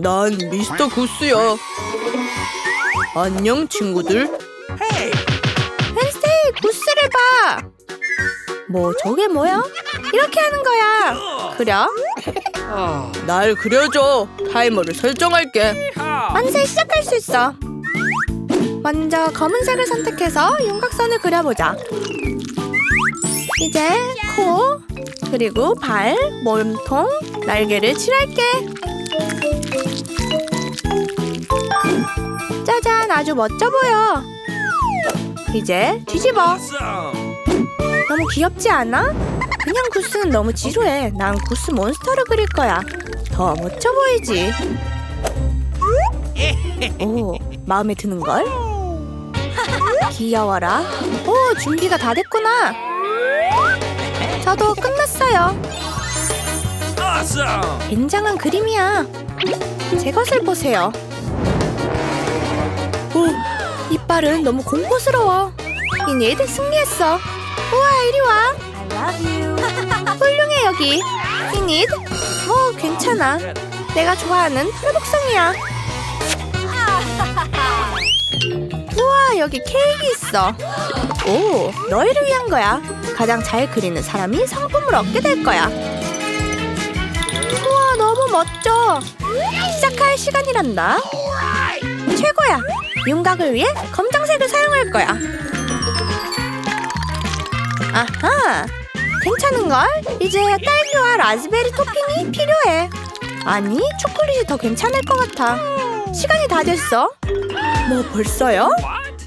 난 미스터 구스야. 안녕 친구들. 웬스데이 구스를 봐. 뭐 저게 뭐야? 이렇게 하는 거야. 그려? 날 그려줘. 타이머를 설정할게. 만세 시작할 수 있어. 먼저 검은색을 선택해서 윤곽선을 그려보자. 이제 코, 그리고 발, 몸통, 날개를 칠할게. 짜잔, 아주 멋져 보여. 이제 뒤집어. 너무 귀엽지 않아? 그냥 구스는 너무 지루해. 난 구스 몬스터를 그릴 거야. 더 멋져 보이지. 오, 마음에 드는 걸? 귀여워라. 오, 준비가 다 됐구나. 저도 끝났어요. 굉장한 그림이야. 제 것을 보세요. 오, 이빨은 너무 공포스러워. 이니드 승리했어. 우와, 이리 와. 훌륭해 여기. 이니드. 뭐 괜찮아. 내가 좋아하는 털복숭이야. 우와 여기 케이크 있어. 오 너희를 위한 거야. 가장 잘 그리는 사람이 상품을 얻게 될 거야. 우와 너무 멋져. 시작할 시간이란다. 최고야. 윤곽을 위해 검정색을 사용할 거야. 아하. 괜찮은 걸? 이제 딸기와 라즈베리 토핑이 필요해. 아니 초콜릿이 더 괜찮을 것 같아. 시간이 다 됐어. 뭐 벌써요?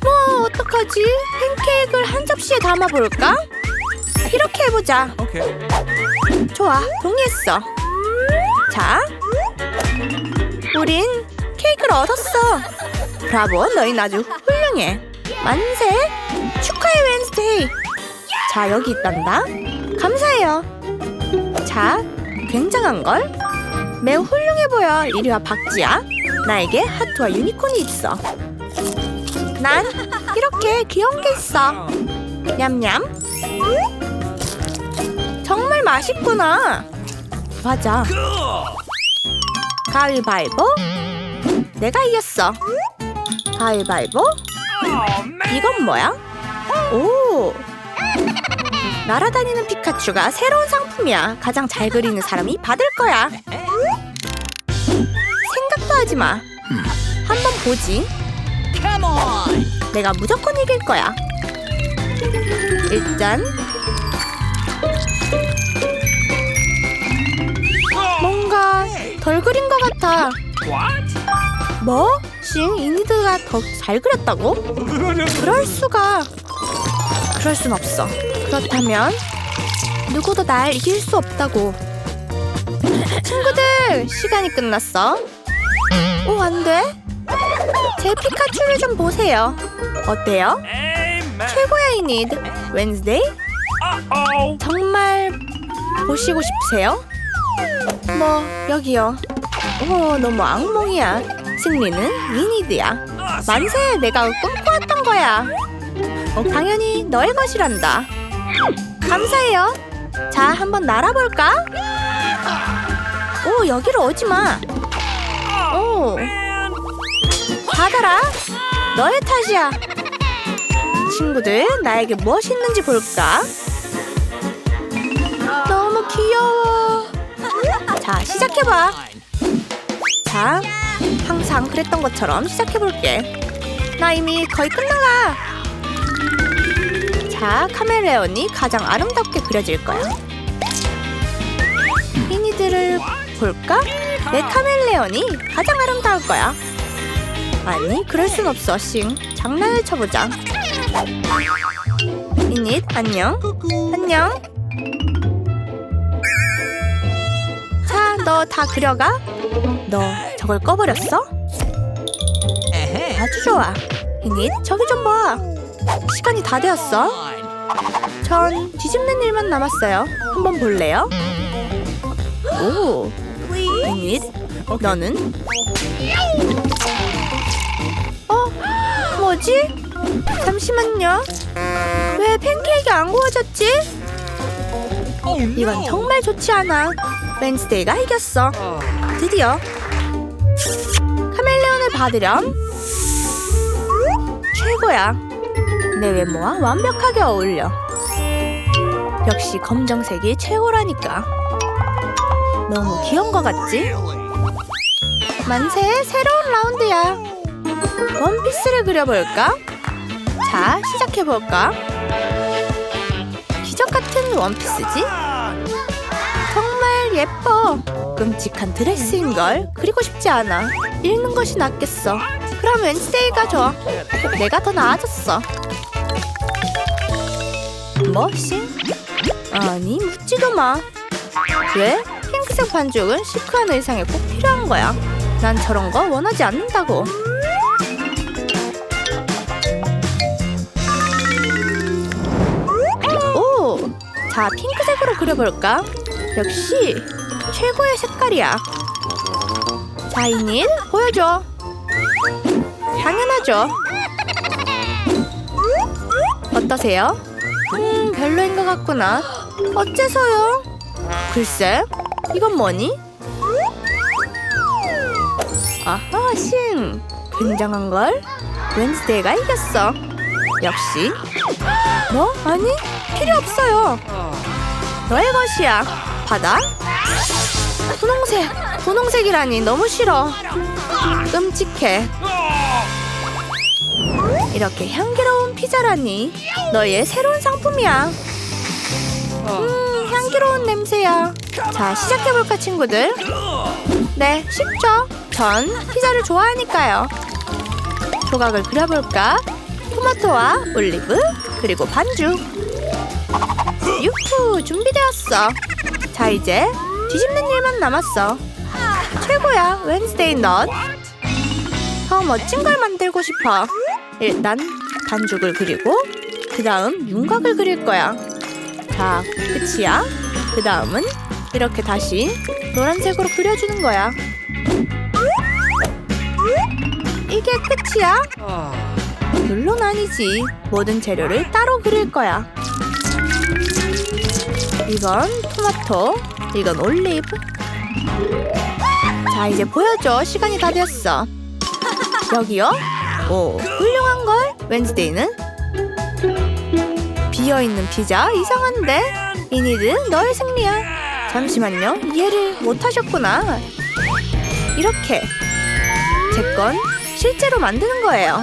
뭐 어떡하지? 팬케이크를 한 접시에 담아볼까? 이렇게 해보자. 좋아, 동의했어. 자, 우린 케이크를 얻었어. 브라보, 너희 아주 훌륭해. 만세! 축하해, 웬스데이. 자, 여기 있단다. 감사해요. 자, 굉장한 걸? 매우 훌륭해 보여. 이리 와, 박지야. 나에게 하트와 유니콘이 있어. 난 이렇게 귀여운 게 있어. 냠냠. 정말 맛있구나. 맞아. 가위바위보. 내가 이겼어. 가위바위보. 이건 뭐야? 오. 날아다니는 피카츄가 새로운 상품이야. 가장 잘 그리는 사람이 받을 거야. 생각도 하지 마. 한번 보지. 내가 무조건 이길 거야. 일단 뭔가 덜 그린 것 같아. 뭐? 싱 이니드가 더 잘 그렸다고? 그럴 수가. 그럴 순 없어. 그렇다면 누구도 날 이길 수 없다고. 친구들 시간이 끝났어. 오, 안 돼. 제 피카츄를 좀 보세요. 어때요? 최고야 이니드. 웬스데이? 정말 보시고 싶으세요? 뭐 여기요. 오 너무 악몽이야. 승리는 이니드야. 만세 내가 꿈꿔왔던 거야. 어, 당연히 너의 것이란다. 감사해요. 자 한번 날아볼까? 오 여기로 오지 마. 오 받아라. 너의 탓이야. 친구들, 나에게 무엇이 있는지 볼까? 너무 귀여워. 자, 시작해봐. 자, 항상 그랬던 것처럼 시작해볼게. 나 이미 거의 끝나가. 자, 카멜레온이 가장 아름답게 그려질 거야. 미니들을 볼까? 내 카멜레온이 가장 아름다울 거야. 아니, 그럴 순 없어, 싱. 장난을 쳐보자. 이닛, 안녕. 안녕. 자, 너 다 그려가? 너 저걸 꺼버렸어? 아주 좋아. 이닛, 저기 좀 봐. 시간이 다 되었어. 전 뒤집는 일만 남았어요. 한번 볼래요? 오, 이닛, 너는? 어? 뭐지? 잠시만요. 왜 팬케이크 안 구워졌지? 이건 정말 좋지 않아. 웬스데이가 이겼어. 드디어. 받으렴. 최고야. 내 외모와 완벽하게 어울려. 역시 검정색이 최고라니까. 너무 귀여운 것 같지? 만세 새로운 라운드야. 원피스를 그려볼까? 자, 시작해볼까? 기적 같은 원피스지? 정말 예뻐. 끔찍한 드레스인걸. 그리고 싶지 않아. 읽는 것이 낫겠어. 그럼 웬스데이가 좋아. 내가 더 나아졌어. 뭐, 싱? 아니, 묻지도 마. 왜? 핑크색 반죽은 시크한 의상에 꼭 필요한 거야. 난 저런 거 원하지 않는다고. 오! 자, 핑크색으로 그려볼까? 역시 최고의 색깔이야. 자, 이닐 보여줘. 당연하죠. 어떠세요? 음, 별로인 것 같구나. 어째서요? 글쎄, 이건 뭐니? 아하, 싱. 굉장한걸? 웬스데이가 이겼어. 역시. 뭐? 아니, 필요 없어요. 너의 것이야. 받아. 분홍색. 분홍색이라니 너무 싫어. 끔찍해. 이렇게 향기로운 피자라니. 너의 새로운 상품이야. 음, 향기로운 냄새야. 자, 시작해볼까, 친구들? 네, 쉽죠? 전 피자를 좋아하니까요. 조각을 그려볼까? 토마토와 올리브, 그리고 반죽. 유후, 준비되었어. 자, 이제 뒤집는 일만 남았어. 최고야, 웬스데이 넛. 더 멋진 걸 만들고 싶어. 일단 반죽을 그리고 그 다음 윤곽을 그릴 거야. 자, 끝이야. 그 다음은 이렇게 다시 노란색으로 그려주는 거야. 이게 끝이야? 물론 아니지. 모든 재료를 따로 그릴 거야. 이건 토마토, 이건 올리브. 자, 이제 보여줘. 시간이 다 됐어. 여기요? 오, 훌륭한 걸. 웬스데이는 비어 있는 피자 이상한데. 이니드 너의 승리야. 잠시만요. 이해를 못 하셨구나. 이렇게 제 건 실제로 만드는 거예요.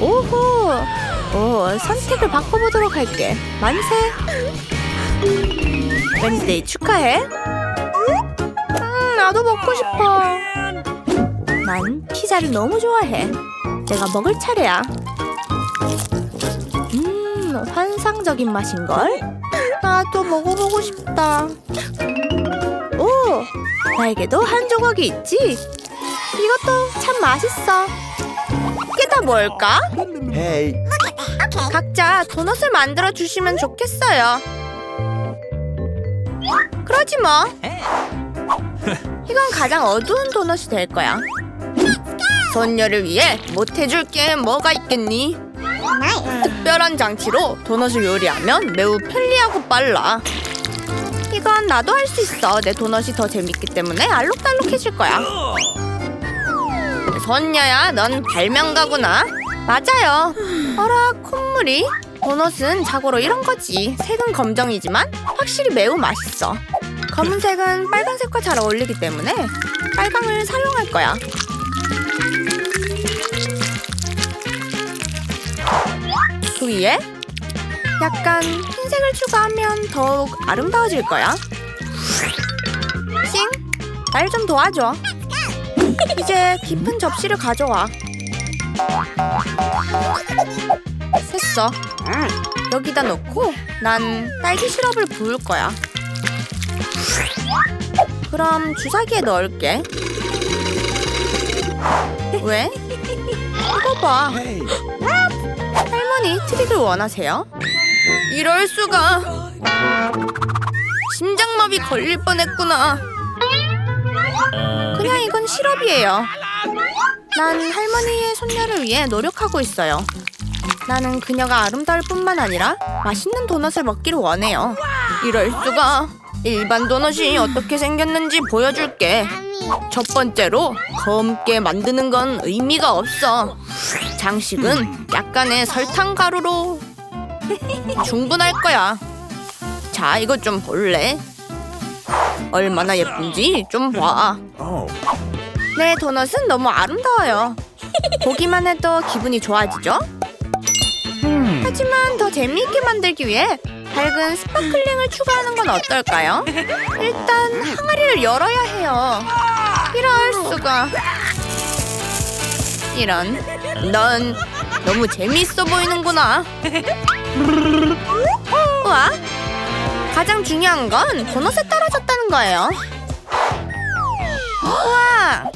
오호. 오, 선택을 바꿔보도록 할게. 만세. 웬스데이 축하해. 음, 나도 먹고 싶어. 난 피자를 너무 좋아해. 내가 먹을 차례야. 음, 환상적인 맛인걸? 나도 먹어보고 싶다. 오, 나에게도 한 조각이 있지? 이것도 참 맛있어. 이게 다 뭘까? Hey. 각자 도넛을 만들어 주시면 좋겠어요. 그러지 뭐. 이건 가장 어두운 도넛이 될 거야. 손녀를 위해 못 해줄 게 뭐가 있겠니? 특별한 장치로 도넛을 요리하면 매우 편리하고 빨라. 이건 나도 할 수 있어. 내 도넛이 더 재밌기 때문에 알록달록해질 거야. 손녀야, 넌 발명가구나. 맞아요. 어라, 콧물이. 도넛은 자고로 이런 거지. 색은 검정이지만 확실히 매우 맛있어. 검은색은 빨간색과 잘 어울리기 때문에 빨강을 사용할 거야. 그 위에 약간 흰색을 추가하면 더욱 아름다워질 거야. 싱, 날 좀 도와줘. 이제 깊은 접시를 가져와. 됐어. 여기다 놓고 난 딸기 시럽을 부을 거야. 그럼 주사기에 넣을게. 왜? 이거 봐. 할머니 트릭을 원하세요? 이럴 수가. 심장마비 걸릴 뻔했구나. 그냥 이건 시럽이에요. 난 할머니의 손녀를 위해 노력하고 있어요. 나는 그녀가 아름다울 뿐만 아니라 맛있는 도넛을 먹기를 원해요. 이럴 수가. 일반 도넛이 어떻게 생겼는지 보여줄게. 첫 번째로 검게 만드는 건 의미가 없어. 장식은 약간의 설탕 가루로 충분할 거야. 자, 이거 좀 볼래? 얼마나 예쁜지 좀 봐. 내 도넛은 너무 아름다워요. 보기만 해도 기분이 좋아지죠? 하지만 더 재미있게 만들기 위해 밝은 스파클링을 추가하는 건 어떨까요? 일단 항아리를 열어야 해요. 이럴 수가. 이런, 넌 너무 재미있어 보이는구나. 우와! 가장 중요한 건 도넛에 떨어졌다는 거예요. 우와!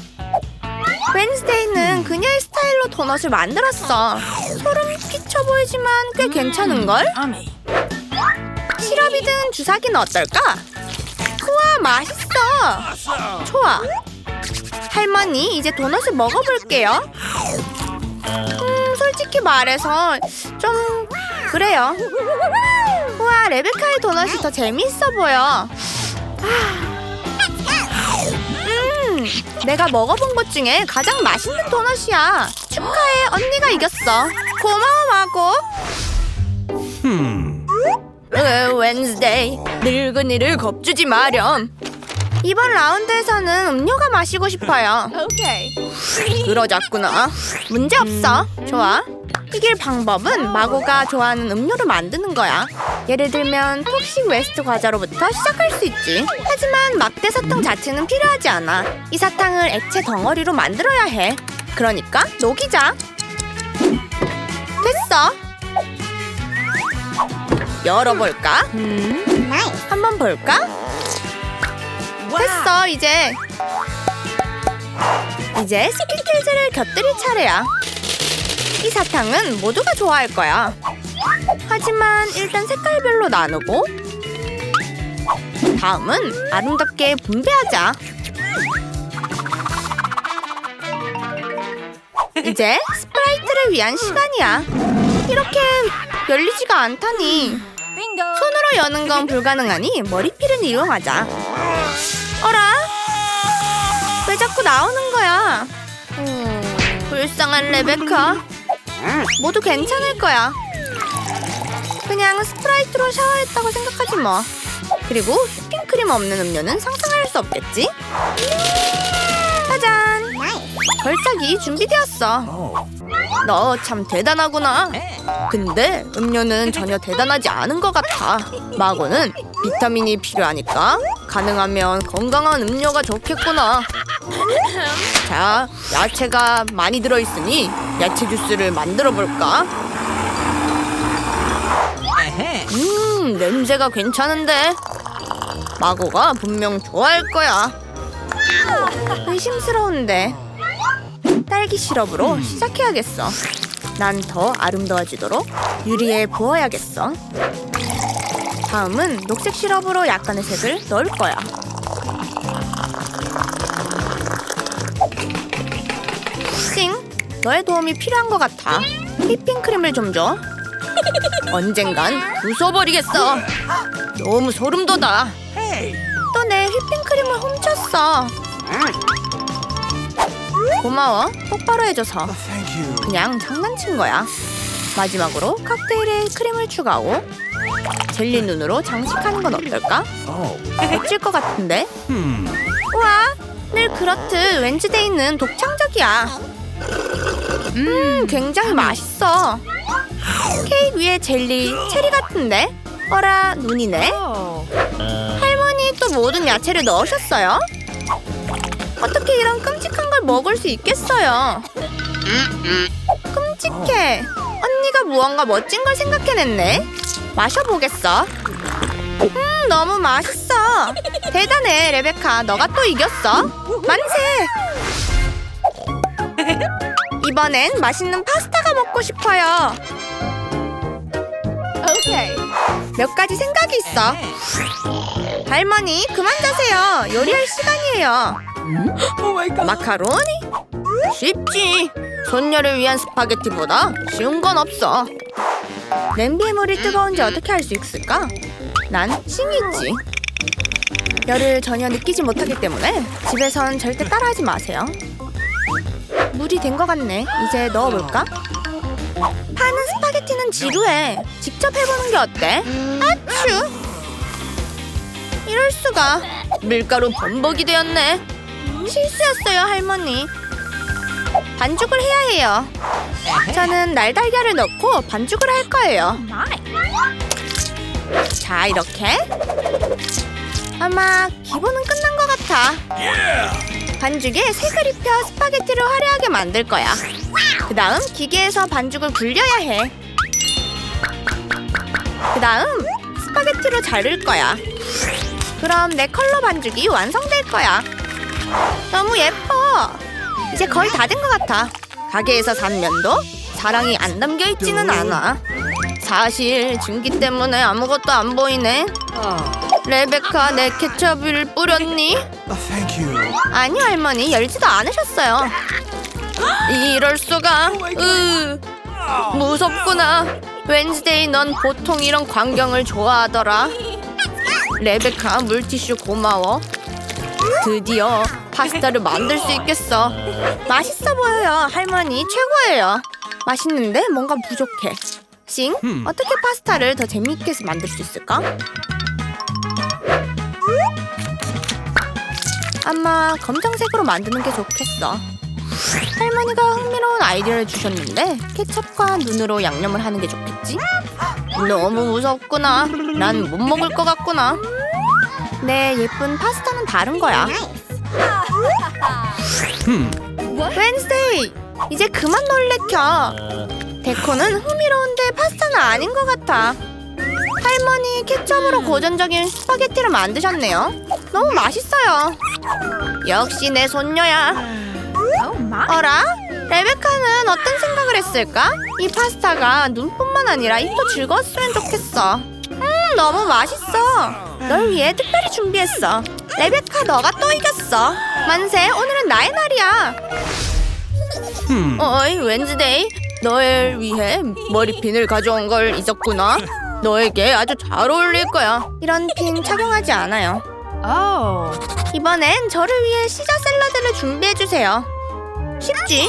웬스데이는 그녀의 스타일로 도넛을 만들었어. 소름 끼쳐 보이지만 꽤 괜찮은걸? 시럽이든 주사기는 어떨까? 우와, 맛있어! 좋아! 할머니, 이제 도넛을 먹어볼게요. 음, 솔직히 말해서 좀 그래요. 우와, 레베카의 도넛이 더 재미있어 보여. 음, 내가 먹어본 것 중에 가장 맛있는 도넛이야. 축하해, 언니가 이겼어. 고마워, 마고. 으, 웬스데이, 늙은이를 겁주지 마렴. 이번 라운드에서는 음료가 마시고 싶어요. 그러자꾸나. 문제 없어. 좋아. 이길 방법은 마고가 좋아하는 음료를 만드는 거야. 예를 들면 톡식 웨스트 과자로부터 시작할 수 있지. 하지만 막대 사탕 자체는 필요하지 않아. 이 사탕을 액체 덩어리로 만들어야 해. 그러니까 녹이자. 됐어. 열어볼까? 한번 볼까? 됐어 이제. 이제 스키틀즈를 곁들일 차례야. 이 사탕은 모두가 좋아할 거야. 하지만 일단 색깔별로 나누고 다음은 아름답게 분배하자. 이제 스프라이트를 위한 시간이야. 이렇게 열리지가 않다니. 손으로 여는 건 불가능하니 머리필은 이용하자. 어라? 왜 자꾸 나오는 거야? 불쌍한 레베카. 모두 괜찮을 거야. 그냥 스프라이트로 샤워했다고 생각하지 뭐. 그리고 휘핑크림 없는 음료는 상상할 수 없겠지? 짜잔! 걸작이 준비되었어. 너 참 대단하구나. 근데 음료는 전혀 대단하지 않은 것 같아. 마고는 비타민이 필요하니까 가능하면 건강한 음료가 좋겠구나. 자, 야채가 많이 들어있으니 야채 주스를 만들어 볼까? 음, 냄새가 괜찮은데. 마고가 분명 좋아할 거야. 의심스러운데. 딸기 시럽으로 시작해야겠어. 난 더 아름다워지도록 유리에 부어야겠어. 다음은 녹색 시럽으로 약간의 색을 넣을 거야. 싱, 너의 도움이 필요한 것 같아. 휘핑크림을 좀 줘. 언젠간 부숴버리겠어. 너무 소름 돋아. 또 내 휘핑크림을 훔쳤어. 고마워. 똑바로 해줘서. 그냥 장난친 거야. 마지막으로 칵테일에 크림을 추가하고 젤리 눈으로 장식하는 건 어떨까? 멋질 것 같은데? 우와, 늘 그렇듯 웬즈데이는 독창적이야. 음, 굉장히 맛있어. 케이크 위에 젤리, 체리 같은데? 어라, 눈이네? 할머니 또 모든 야채를 넣으셨어요? 어떻게 이런 끔찍한 걸 먹을 수 있겠어요? 끔찍해. 언니가 무언가 멋진 걸 생각해냈네. 마셔보겠어. 음, 너무 맛있어. 대단해, 레베카. 너가 또 이겼어. 만세! 이번엔 맛있는 파스타가 먹고 싶어요. 몇 가지 생각이 있어. 할머니, 그만 자세요. 요리할 시간이에요. 마카로니? 쉽지. 손녀를 위한 스파게티보다 쉬운 건 없어. 냄비의 물이 뜨거운지 어떻게 알 수 있을까? 난 싱이 있지. 열을 전혀 느끼지 못하기 때문에 집에선 절대 따라하지 마세요. 물이 된 것 같네. 이제 넣어볼까? 파는 스파게티는 지루해. 직접 해보는 게 어때? 아추! 이럴 수가. 밀가루 범벅이 되었네. 실수였어요, 할머니. 반죽을 해야 해요. 저는 날달걀을 넣고 반죽을 할 거예요. 자, 이렇게. 아마 기본은 끝난 것 같아. 반죽에 색을 입혀 스파게티를 화려하게 만들 거야. 그 다음 기계에서 반죽을 굴려야 해. 그 다음 스파게티로 자를 거야. 그럼 내 컬러 반죽이 완성될 거야. 너무 예뻐. 이제 거의 다 된 것 같아. 가게에서 산 면도 자랑이 안 담겨 있지는 않아. 사실 증기 때문에 아무것도 안 보이네. 레베카 내 케첩을 뿌렸니? 아니 할머니 열지도 않으셨어요. 이럴 수가. 으, 무섭구나. 웬즈데이 넌 보통 이런 광경을 좋아하더라. 레베카 물티슈 고마워. 드디어 파스타를 만들 수 있겠어. 맛있어 보여요 할머니 최고예요. 맛있는데 뭔가 부족해. 싱 어떻게 파스타를 더 재미있게 만들 수 있을까? 아마 검정색으로 만드는 게 좋겠어. 할머니가 흥미로운 아이디어를 주셨는데 케첩과 눈으로 양념을 하는 게 좋겠지? 너무 무섭구나. 난 못 먹을 것 같구나. 내 예쁜 파스타는 다른 거야. 웬스데이 이제 그만 놀래켜. 데코는 흥미로운데 파스타는 아닌 것 같아. 할머니 케첩으로 고전적인 스파게티를 만드셨네요. 너무 맛있어요. 역시 내 손녀야. 어라? 레베카는 어떤 생각을 했을까? 이 파스타가 눈뿐만 아니라 입도 즐거웠으면 좋겠어. 음, 너무 맛있어. 널 위해 특별히 준비했어. 레베카, 너가 또 이겼어. 만세, 오늘은 나의 날이야. 어이 웬즈데이 너를 위해 머리핀을 가져온 걸 잊었구나. 너에게 아주 잘 어울릴 거야. 이런 핀 착용하지 않아요. 이번엔 저를 위해 시저 샐러드를 준비해 주세요. 쉽지?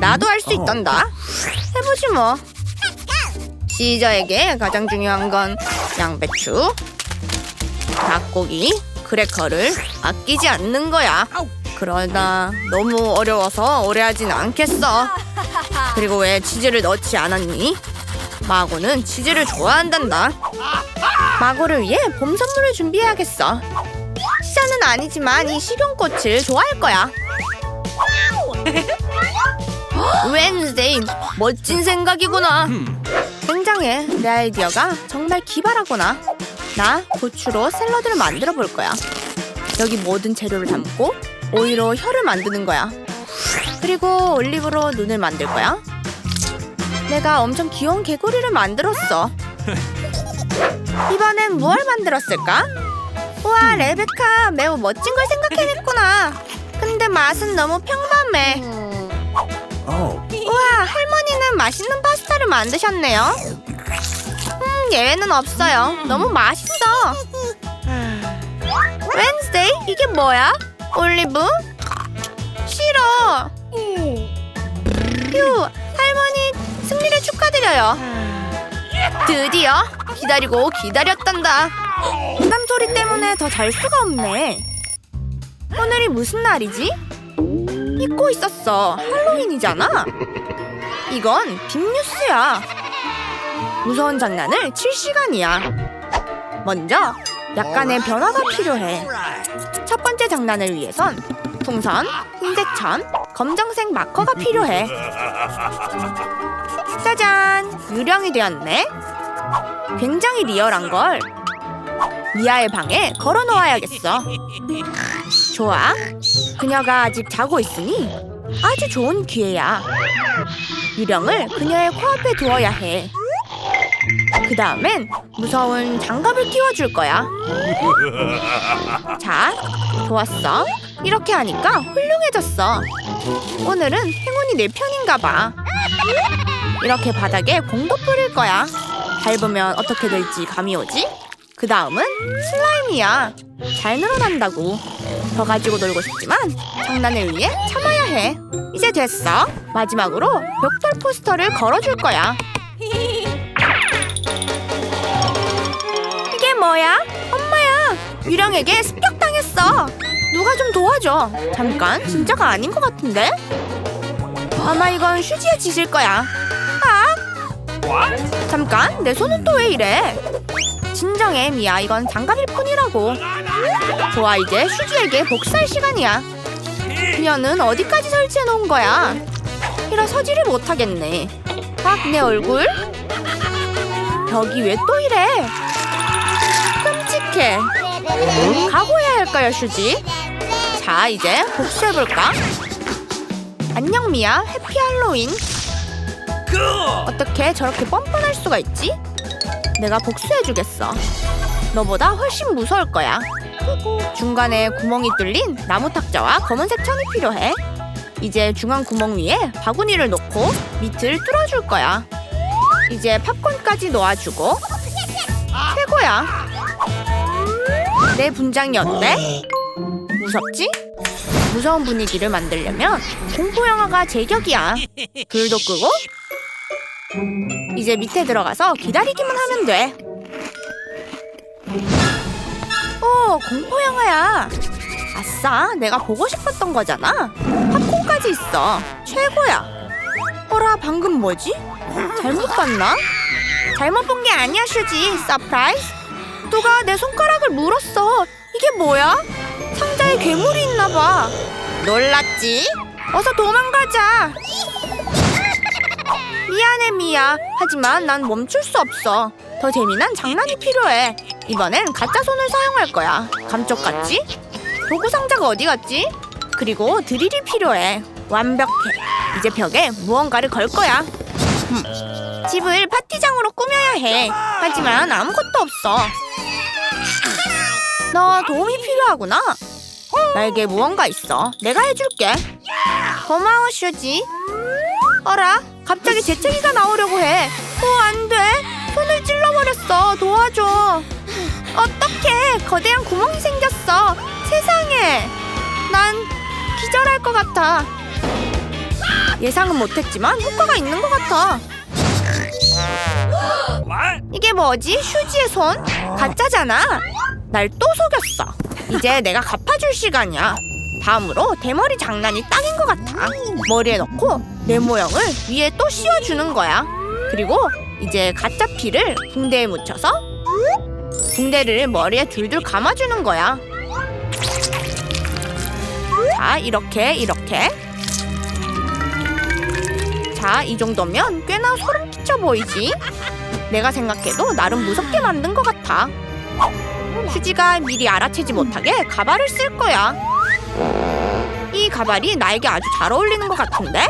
나도 할 수 있단다. 해보지 뭐. 시저에게 가장 중요한 건 양배추, 닭고기, 크래커를 아끼지 않는 거야. 그러나 너무 어려워서 오래 하진 않겠어. 그리고 왜 치즈를 넣지 않았니? 마고는 치즈를 좋아한단다. 마고를 위해 봄 선물을 준비해야겠어. 시저는 아니지만 이 식용꽃을 좋아할 거야. 웬즈데이 멋진 생각이구나. 굉장해. 내 아이디어가 정말 기발하구나. 나 고추로 샐러드를 만들어 볼 거야. 여기 모든 재료를 담고 오이로 혀를 만드는 거야. 그리고 올리브로 눈을 만들 거야. 내가 엄청 귀여운 개구리를 만들었어. 이번엔 무얼 만들었을까? 우와, 레베카 매우 멋진 걸 생각해냈구나. 근데 맛은 너무 평범해. Oh. 우와, 할머니는 맛있는 파스타를 만드셨네요. 음, 예외는 없어요. 너무 맛있어. 웬스데이? 이게 뭐야? 올리브? 싫어. 휴, 할머니 승리를 축하드려요. 드디어 기다리고 기다렸단다. 땀소리 때문에 더 잘 수가 없네. 오늘이 무슨 날이지? 잊고 있었어. 할로윈이잖아. 이건 빅뉴스야. 무서운 장난을 칠 시간이야. 먼저 약간의 변화가 필요해. 첫 번째 장난을 위해선 풍선, 흰색 천, 검정색 마커가 필요해. 짜잔! 유령이 되었네. 굉장히 리얼한 걸. 미아의 방에 걸어 놓아야겠어. 좋아. 그녀가 아직 자고 있으니 아주 좋은 기회야. 유령을 그녀의 코앞에 두어야 해. 그 다음엔 무서운 장갑을 끼워줄 거야. 자, 좋았어. 이렇게 하니까 훌륭해졌어. 오늘은 행운이 내 편인가 봐. 이렇게 바닥에 공도 뿌릴 거야. 밟으면 어떻게 될지 감이 오지? 그그 다음은 슬라임이야. 잘 늘어난다고. 더 가지고 놀고 싶지만 장난을 위해 참아야 해. 이제 됐어. 마지막으로 벽돌 포스터를 걸어줄 거야. 뭐야? 엄마야! 유령에게 습격당했어. 누가 좀 도와줘. 잠깐, 진짜가 아닌 것 같은데? 아마 이건 휴지의 짓일 거야. 아! 잠깐, 내 손은 또 왜 이래? 진정해, 미야. 이건 장갑일 뿐이라고. 좋아, 이제 휴지에게 복수할 시간이야. 그녀는 어디까지 설치해 놓은 거야? 이라 서지를 못하겠네. 아, 내 얼굴? 벽이 왜또 이래? 끔찍해. 각오해야 할 거야, 슈지. 자, 이제 복수해볼까? 안녕, 미야. 해피 할로윈. 어떻게 저렇게 뻔뻔할 수가 있지? 내가 복수해주겠어. 너보다 훨씬 무서울 거야. 중간에 구멍이 뚫린 나무 탁자와 검은색 천이 필요해. 이제 중앙 구멍 위에 바구니를 놓고 밑을 뚫어줄 거야. 이제 팝콘까지 놓아주고 최고야. 내 분장이 어때? 무섭지? 무서운 분위기를 만들려면 공포 영화가 제격이야. 불도 끄고 이제 밑에 들어가서 기다리기만 하면 돼. 오, 공포 영화야. 아싸, 내가 보고 싶었던 거잖아. 팝콘까지 있어. 최고야. 어라, 방금 뭐지? 잘못 봤나? 잘못 본 게 아니야, 슈지. 서프라이즈. 누가 내 손가락을 물었어. 이게 뭐야? 상자에 괴물이 있나 봐. 놀랐지? 어서 도망가자. 미안해 미야. 하지만 난 멈출 수 없어. 더 재미난 장난이 필요해. 이번엔 가짜 손을 사용할 거야. 감쪽같지? 도구 상자가 어디 갔지? 그리고 드릴이 필요해. 완벽해. 이제 벽에 무언가를 걸 거야. 흠. 집을 파티장으로 꾸며야 해. 하지만 아무것도 없어. 너 도움이 필요하구나. 나에게 무언가 있어. 내가 해줄게. 고마워 슈지. 어라, 갑자기 재채기가 나오려고 해. 어, 안 돼. 손을 찔러버렸어. 도와줘. 어떡해. 거대한 구멍이 생겼어. 세상에. 난 기절할 것 같아. 예상은 못했지만 효과가 있는 것 같아. 이게 뭐지? 휴지의 손? 가짜잖아. 날 또 속였어. 이제 내가 갚아줄 시간이야. 다음으로 대머리 장난이 딱인 것 같아. 머리에 넣고 내 모형을 위에 또 씌워주는 거야. 그리고 이제 가짜 피를 붕대에 묻혀서 붕대를 머리에 둘둘 감아주는 거야. 자, 이렇게, 이렇게. 자, 이 정도면 꽤나 소름 끼쳐 보이지? 내가 생각해도 나름 무섭게 만든 것 같아. 휴지가 미리 알아채지 못하게 가발을 쓸 거야. 이 가발이 나에게 아주 잘 어울리는 것 같은데?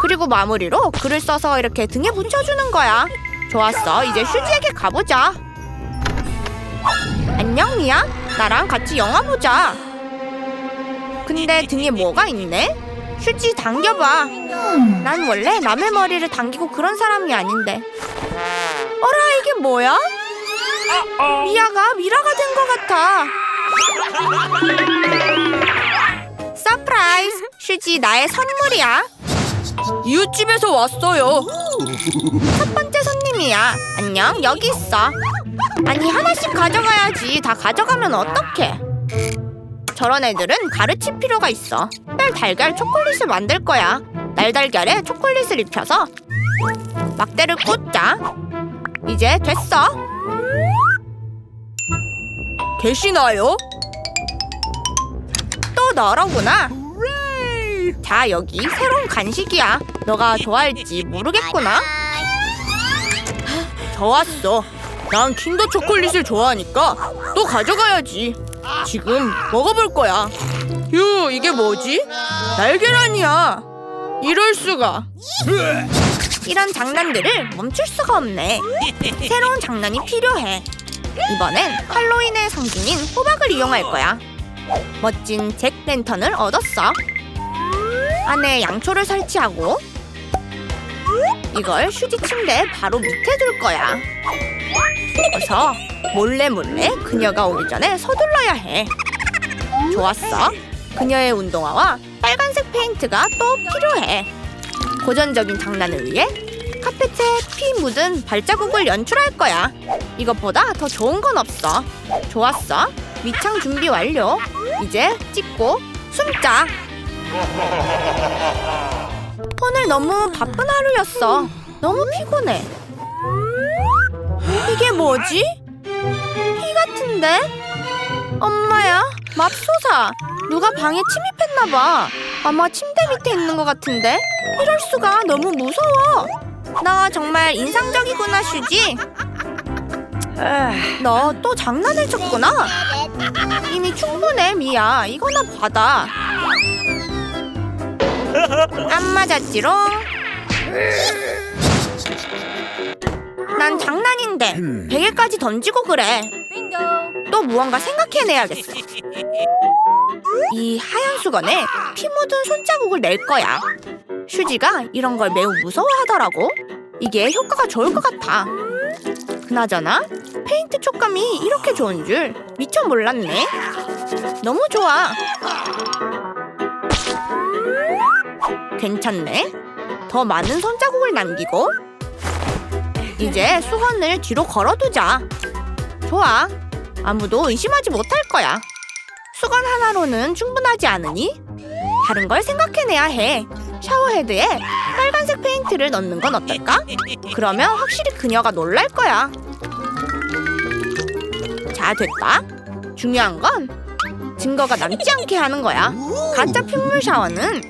그리고 마무리로 글을 써서 이렇게 등에 붙여주는 거야. 좋았어. 이제 휴지에게 가보자. 안녕, 미야. 나랑 같이 영화 보자. 근데 등에 뭐가 있네? 휴지 당겨봐. 난 원래 남의 머리를 당기고 그런 사람이 아닌데. 어라, 이게 뭐야? 미아가 미라가 된 것 같아. 서프라이즈! 휴지 나의 선물이야. 이웃집에서 왔어요. 첫 번째 손님이야. 안녕, 여기 있어. 아니, 하나씩 가져가야지. 다 가져가면 어떡해. 저런 애들은 가르칠 필요가 있어. 딸 달걀 초콜릿을 만들 거야. 날달걀에 초콜릿을 입혀서 막대를 꽂자. 이제 됐어. 계시나요? 또 너로구나. 자, 여기 새로운 간식이야. 너가 좋아할지 모르겠구나. 좋았어. 난 킨더 초콜릿을 좋아하니까 또 가져가야지. 지금 먹어볼 거야. 휴, 이게 뭐지? 날계란이야. 이럴 수가. 이런 장난들을 멈출 수가 없네. 새로운 장난이 필요해. 이번엔 할로윈의 상징인 호박을 이용할 거야. 멋진 잭 랜턴을 얻었어. 안에 양초를 설치하고 이걸 휴지 침대 바로 밑에 둘 거야. 어서 몰래 몰래 그녀가 오기 전에 서둘러야 해. 좋았어. 그녀의 운동화와 빨간색 페인트가 또 필요해. 고전적인 장난을 위해 카펫에 피 묻은 발자국을 연출할 거야. 이것보다 더 좋은 건 없어. 좋았어. 밑창 준비 완료. 이제 찍고 숨자. 오늘 너무 바쁜 하루였어. 너무 피곤해. 이게 뭐지? 피 같은데? 엄마야, 맙소사. 누가 방에 침입했나 봐. 아마 침대 밑에 있는 것 같은데? 이럴 수가 너무 무서워. 너 정말 인상적이구나, 슈지. 너 또 장난을 쳤구나. 이미 충분해, 미야. 이거나 받아. 안 맞았지롱. 난 장난인데 베개까지 던지고 그래. 또 무언가 생각해내야겠어. 이 하얀 수건에 피 묻은 손자국을 낼 거야. 슈지가 이런 걸 매우 무서워하더라고. 이게 효과가 좋을 것 같아. 그나저나 페인트 촉감이 이렇게 좋은 줄 미처 몰랐네. 너무 좋아. 괜찮네. 더 많은 손자국을 남기고 이제 수건을 뒤로 걸어두자. 좋아. 아무도 의심하지 못할 거야. 수건 하나로는 충분하지 않으니 다른 걸 생각해내야 해. 샤워헤드에 빨간색 페인트를 넣는 건 어떨까? 그러면 확실히 그녀가 놀랄 거야. 자, 됐다. 중요한 건 증거가 남지 않게 하는 거야. 가짜 핏물 샤워는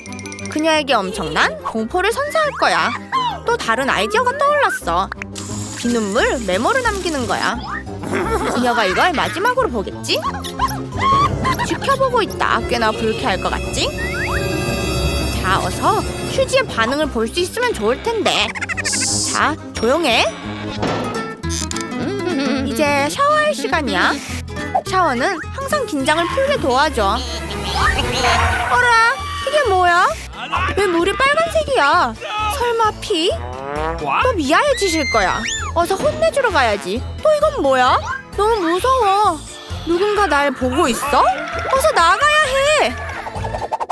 그녀에게 엄청난 공포를 선사할 거야. 또 다른 아이디어가 떠올랐어. 비눗물 메모를 남기는 거야. 그녀가 이걸 마지막으로 보겠지? 지켜보고 있다. 꽤나 불쾌할 것 같지? 자, 어서 휴지의 반응을 볼 수 있으면 좋을 텐데. 자, 조용해. 이제 샤워할 시간이야. 샤워는 항상 긴장을 풀게 도와줘. 어라, 이게 뭐야? 왜 물이 빨간색이야? 설마 피? 또 미아해지실 거야. 어서 혼내주러 가야지. 또 이건 뭐야? 너무 무서워. 누군가 날 보고 있어? 어서 나가야 해.